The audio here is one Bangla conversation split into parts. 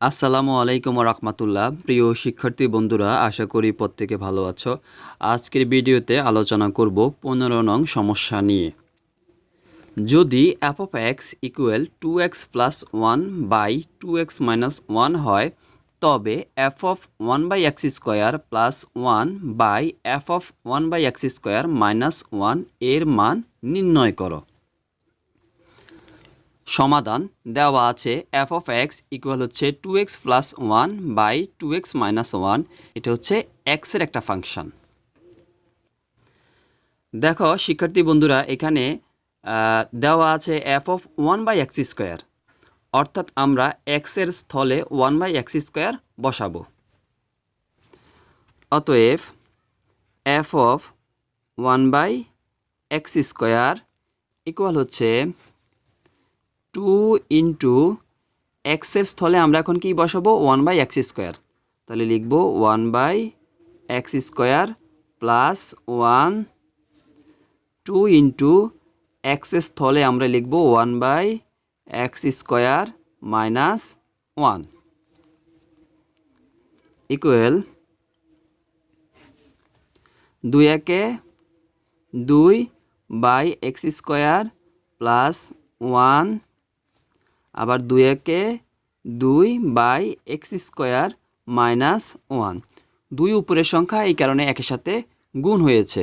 আসসালামু আলাইকুম রহমতুল্লাহ। প্রিয় শিক্ষার্থী বন্ধুরা, আশা করি প্রত্যেকে ভালো আছো। আজকের ভিডিওতে আলোচনা করব পনেরো নং সমস্যা নিয়ে। যদি F of X equal to X plus one by two X minus one হয়, তবে F of one by X square plus one by F of one by X square minus ওয়ানের মান নির্ণয় করো। সমাধান দেওয়া আছে এফ অফ এক্স ইকুয়াল হচ্ছে two X plus one by two X minus one এটা হচ্ছে এক্সের একটা ফাংশন দেখো, শিক্ষার্থী বন্ধুরা, এখানে দেওয়া আছে F of one by X square অর্থাৎ আমরা এক্সের স্থলে ওয়ান বাই এক্স স্কোয়ার বসাবো। অতএব F of one by X square equal হচ্ছে টু ইন্টু এক্সের স্থলে আমরা এখন কি বসাবো? One by X square. তাহলে লিখব one by X square plus one two into এক্সের স্থলে আমরা লিখব one by X square minus one equal দুই একে দুই by X square plus one আবার দুই একে দুই by X square minus one. দুই উপরের সংখ্যা এই কারণে একের সাথে গুণ হয়েছে।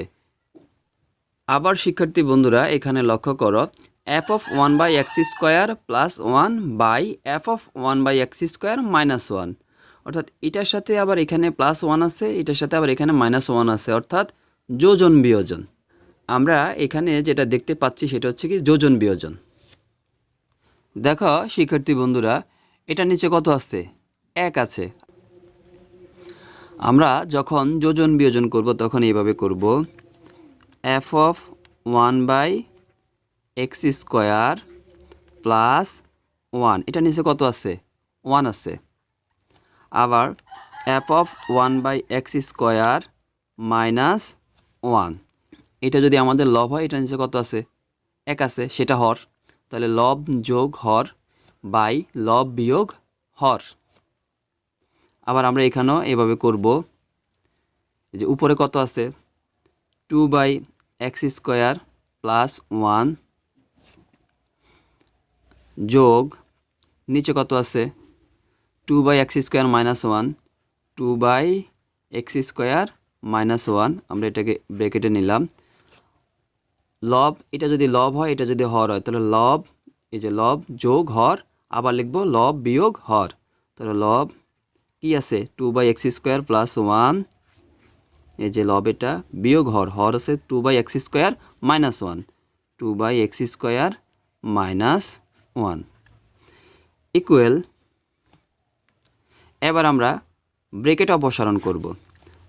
আবার শিক্ষার্থী বন্ধুরা, এখানে লক্ষ্য করো F of one by X square plus one by F of one by X square minus one অর্থাৎ এটার সাথে আবার এখানে প্লাস ওয়ান আছে, এটার সাথে আবার এখানে মাইনাস ওয়ান আছে, অর্থাৎ যোজন বিয়োজন। আমরা এখানে যেটা দেখতে পাচ্ছি সেটা হচ্ছে কি যোজন বিয়োজন। দেখো, শিক্ষার্থী বন্ধুরা, এটা নিচে কত আছে? এক আছে। আমরা যখন যোজন বিয়োজন করব, তখন এইভাবে করব। F of one by X square plus one এটা নিচে কত আছে? ওয়ান আছে। আবার F of one by X square minus one এটা যদি আমাদের লব হয়, এটা নিচে কত আছে? এক আছে, সেটা হর। তাহলে লব যোগ হর বাই লব বিয়োগ হর। আবার আমরা এখানেও এভাবে করব। যে উপরে কত আছে? Two by X square plus one যোগ, নিচে কত আছে? Two by X square minus one, two by X square minus one. আমরা এটাকে ব্রেকেটে নিলাম। লব, এটা যদি লব হয়, এটা যদি হর হয়, তাহলে লব, এই যে লব যোগ হর, আবার লিখব লব বিয়োগ হর। তাহলে লব কি আছে? Two by X square plus one এই যে লব এটা বিয়োগ হর হর আছে two by X square minus one two by X square minus one equal এবার আমরা ব্রেকেট অপসারণ করব।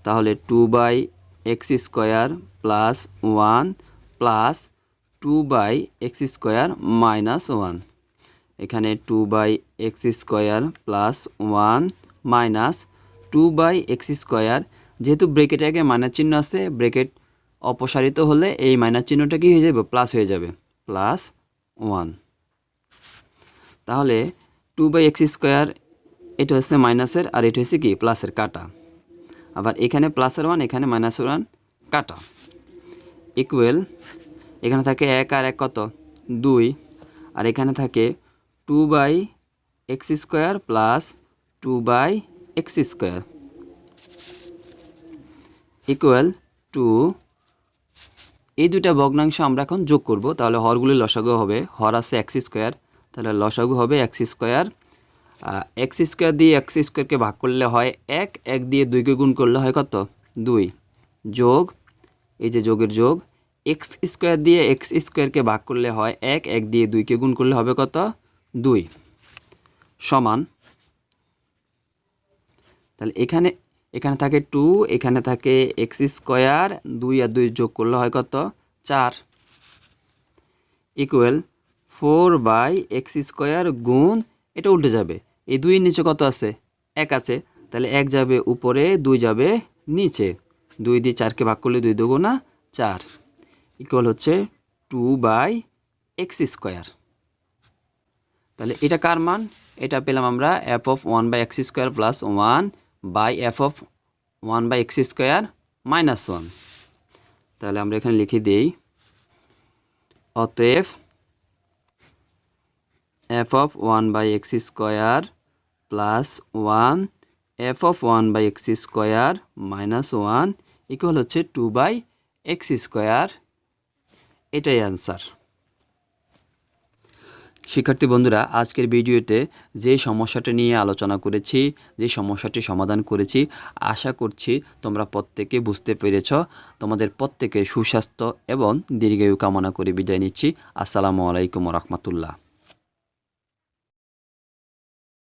তাহলে two by X square plus one plus two by X square minus one এখানে two by X square plus one minus two by X square যেহেতু ব্রেকেটে আগে মাইনাস চিহ্ন আছে ব্রেকেট অপসারিত হলে এই মাইনাস চিহ্নটা কি হয়ে যাবে? প্লাস হয়ে যাবে। প্লাস ওয়ান তাহলে টু বাই এক্স স্কোয়ার এটা হচ্ছে মাইনাসের আর এটা হচ্ছে কি? প্লাসের কাটা। আবার এখানে প্লাসের ওয়ান এখানে মাইনাসের ওয়ান কাটা। ইকুয়েল এখানে থাকে এক আর এক কত? দুই। আর এখানে থাকে two by X square plus two by X square equal to এই দুইটা ভগ্নাংশ আমরা এখন যোগ করব, তাহলে হরগুলি লসাগু হবে, হর আছে এক্স স্কোয়ার তাহলে লসাগু হবে এক্স স্কোয়ার এক্স স্কোয়ার দিয়ে এক্স স্কোয়ারকে ভাগ করলে হয় এক এক দিয়ে দুইকে গুণ করলে হয় কত? দুই। যোগ এই যে যোগের যোগ এক্স স্কোয়ার দিয়ে এক্স স্কোয়ারকে ভাগ করলে হয় এক এক দিয়ে দুইকে গুণ করলে হবে কত? দুই। সমান। তাহলে এখানে এখানে থাকে টু এখানে থাকে এক্স স্কোয়ার দুই আর দুই যোগ করলে হয় কত? চার। Equal four by X square গুণ, এটা উল্টে যাবে। এই দুইয়ের নিচে কত আছে? এক আছে। তাহলে এক যাবে উপরে, দুই যাবে নিচে। দুই দিয়ে চারকে ভাগ করলে দুই দুগুণা চার ইকুয়াল হচ্ছে টু বাই এক্স স্কোয়ার তাহলে এটা কার মান? এটা পেলাম আমরা F of one by X square plus one by F of one by X square minus one তাহলে আমরা এখানে লিখে দিই, অতএব F of one by X square plus one F of one by X square minus one equal হচ্ছে টু বাই এক্স স্কোয়ার এটাই অ্যান্সার শিক্ষার্থী বন্ধুরা, আজকের ভিডিওতে যে সমস্যাটা নিয়ে আলোচনা করেছি, যে সমস্যাটি সমাধান করেছি, আশা করছি তোমরা প্রত্যেকে বুঝতে পেরেছ। তোমাদের প্রত্যেকের সুস্বাস্থ্য এবং দীর্ঘায়ু কামনা করে বিদায় নিচ্ছি। আসসালামু আলাইকুম রহমতুল্লাহ।